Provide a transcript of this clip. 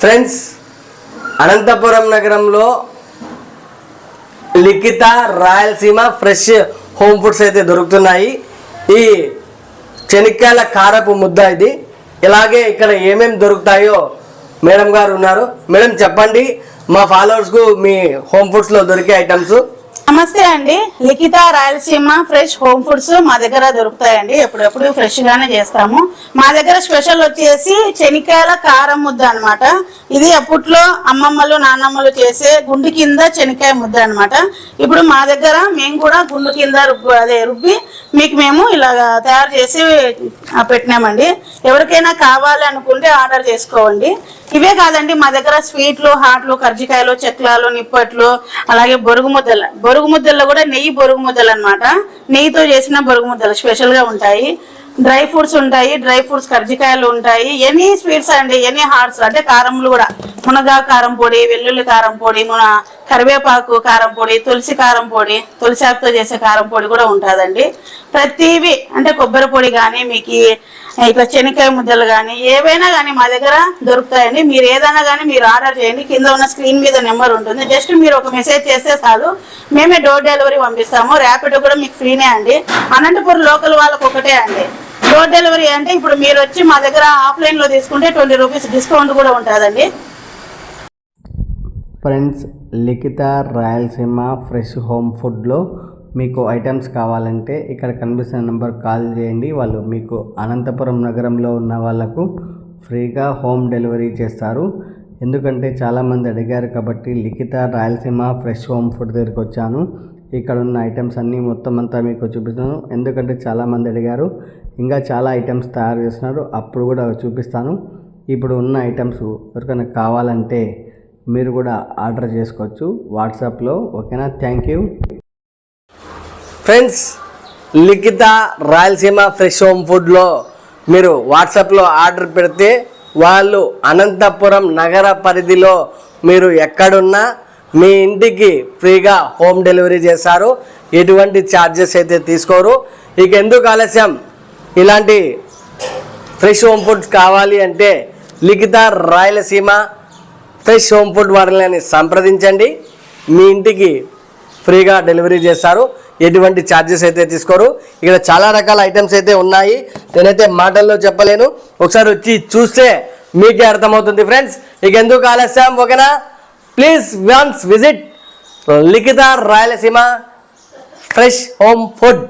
Friends Anantapuram నగరంలో Likhitha Rayalaseema fresh home foods అయితే దొరుకుతున్నాయి. ఈ చెనిక్కాయల కారపు ముద్ద ఇది. ఇలాగే ఇక్కడ ఏమేమి దొరుకుతాయో మేడం గారు ఉన్నారు. మేడం చెప్పండి. మా ఫాలోవర్స్కు మీ హోమ్ ఫుడ్స్లో దొరికే ఐటమ్స్ నమస్తే అండి. Likhitha Rayalaseema fresh home foods మా దగ్గర దొరుకుతాయండి. ఎప్పుడెప్పుడు ఫ్రెష్ గానే చేస్తాము. మా దగ్గర స్పెషల్ వచ్చేసి చెనిక్కాయల కారం ముద్ద అన్నమాట. ఇది అప్పట్లో అమ్మమ్మలు నాన్నమ్మలు చేసే గుండు కింద చెనిక్కాయ ముద్ద అనమాట ఇప్పుడు మా దగ్గర మేము కూడా గుండు కింద రుబ్బు అదే రుబ్బి మీకు మేము ఇలాగ తయారు చేసి పెట్టినామండి. ఎవరికైనా కావాలి అనుకుంటే ఆర్డర్ చేసుకోవండి ఇవే కాదండి మా దగ్గర స్వీట్లు హాట్లు కర్జికాయలు చెక్లాలు నిప్పట్లు అలాగే బొరుగు ముద్దలు బొరుగు ముద్దల్లో కూడా నెయ్యి బొరుగు ముద్దలు అన్నమాట. నెయ్యితో చేసిన బొరుగు ముద్దలు స్పెషల్గా ఉంటాయి. డ్రై ఫ్రూట్స్ ఉంటాయి డ్రై ఫ్రూట్స్ కర్జికాయలు ఉంటాయి. ఎనీ స్వీట్స్ అండి ఎనీ హార్ట్స్ అంటే కారములు కూడా. మునగా కారం పొడి వెల్లుల్లి కారం పొడి మన కరివేపాకు కారం పొడి తులసి కారం పొడి తులసి ఆకుతో చేసే కారం పొడి కూడా ఉంటుందండి. ప్రతివి అంటే కొబ్బరి పొడి కానీ మీకు ఇట్లా శనక్కాయ ముద్దలు కానీ ఏవైనా కానీ మా దగ్గర దొరుకుతాయండి. మీరు ఏదైనా కానీ మీరు ఆర్డర్ చేయండి. కింద ఉన్న స్క్రీన్ మీద నెంబర్ ఉంటుంది. జస్ట్ మీరు ఒక మెసేజ్ చేస్తే చాలు. మేమే డోర్ డెలివరీ పంపిస్తాము. ర్యాపిడ్ కూడా మీకు ఫ్రీనే అండి. అనంతపురం లోకల్ వాళ్ళకు ఒకటే అండి. డోర్ డెలివరీ అంటే ఇప్పుడు మీరు వచ్చి మా దగ్గర ఆఫ్లైన్లో తీసుకుంటే ట్వంటీ రూపీస్ డిస్కౌంట్ కూడా ఉంటుందండి. Friends Likhitha Rayalaseema fresh home ఫుడ్లో మీకు ఐటమ్స్ కావాలంటే ఇక్కడ కనిపిస్తున్న నెంబర్ కాల్ చేయండి. వాళ్ళు మీకు అనంతపురం నగరంలో ఉన్న వాళ్ళకు ఫ్రీగా హోమ్ డెలివరీ చేస్తారు. ఎందుకంటే చాలామంది అడిగారు కాబట్టి Likhitha Rayalaseema fresh home food దగ్గరికి వచ్చాను. ఇక్కడ ఉన్న ఐటమ్స్ అన్నీ మొత్తం అంతా మీకు చూపిస్తాను. ఎందుకంటే చాలామంది అడిగారు ఇంకా చాలా ఐటమ్స్ తయారు చేస్తున్నారు. అప్పుడు కూడా చూపిస్తాను. ఇప్పుడు ఉన్న ఐటమ్స్ ఎవరికైనా కావాలంటే మీరు కూడా ఆర్డర్ చేసుకోవచ్చు. వాట్సాప్లో ఓకేనా? Thank you friends Likhitha Rayalaseema fresh home ఫుడ్లో మీరు వాట్సాప్లో ఆర్డర్ పెడితే వాళ్ళు అనంతపురం నగర పరిధిలో మీరు ఎక్కడున్నా మీ ఇంటికి ఫ్రీగా హోమ్ డెలివరీ చేస్తారు ఎటువంటి ఛార్జెస్ అయితే తీసుకోరు. ఇక ఎందుకు ఆలస్యం? ఇలాంటి ఫ్రెష్ హోమ్ ఫుడ్స్ కావాలి అంటే Likhitha Rayalaseema fresh home food వారిని సంప్రదించండి. మీ ఇంటికి ఫ్రీగా డెలివరీ చేస్తారు. ఎటువంటి ఛార్జెస్ అయితే తీసుకోరు. ఇక్కడ చాలా రకాల ఐటమ్స్ అయితే ఉన్నాయి. నేనైతే మాటల్లో చెప్పలేను. ఒకసారి వచ్చి చూస్తే మీకే అర్థమవుతుంది ఫ్రెండ్స్. ఇక ఎందుకు ఆలస్యం? ఓకేనా? Please once visit Likhitha Rayalaseema fresh home food.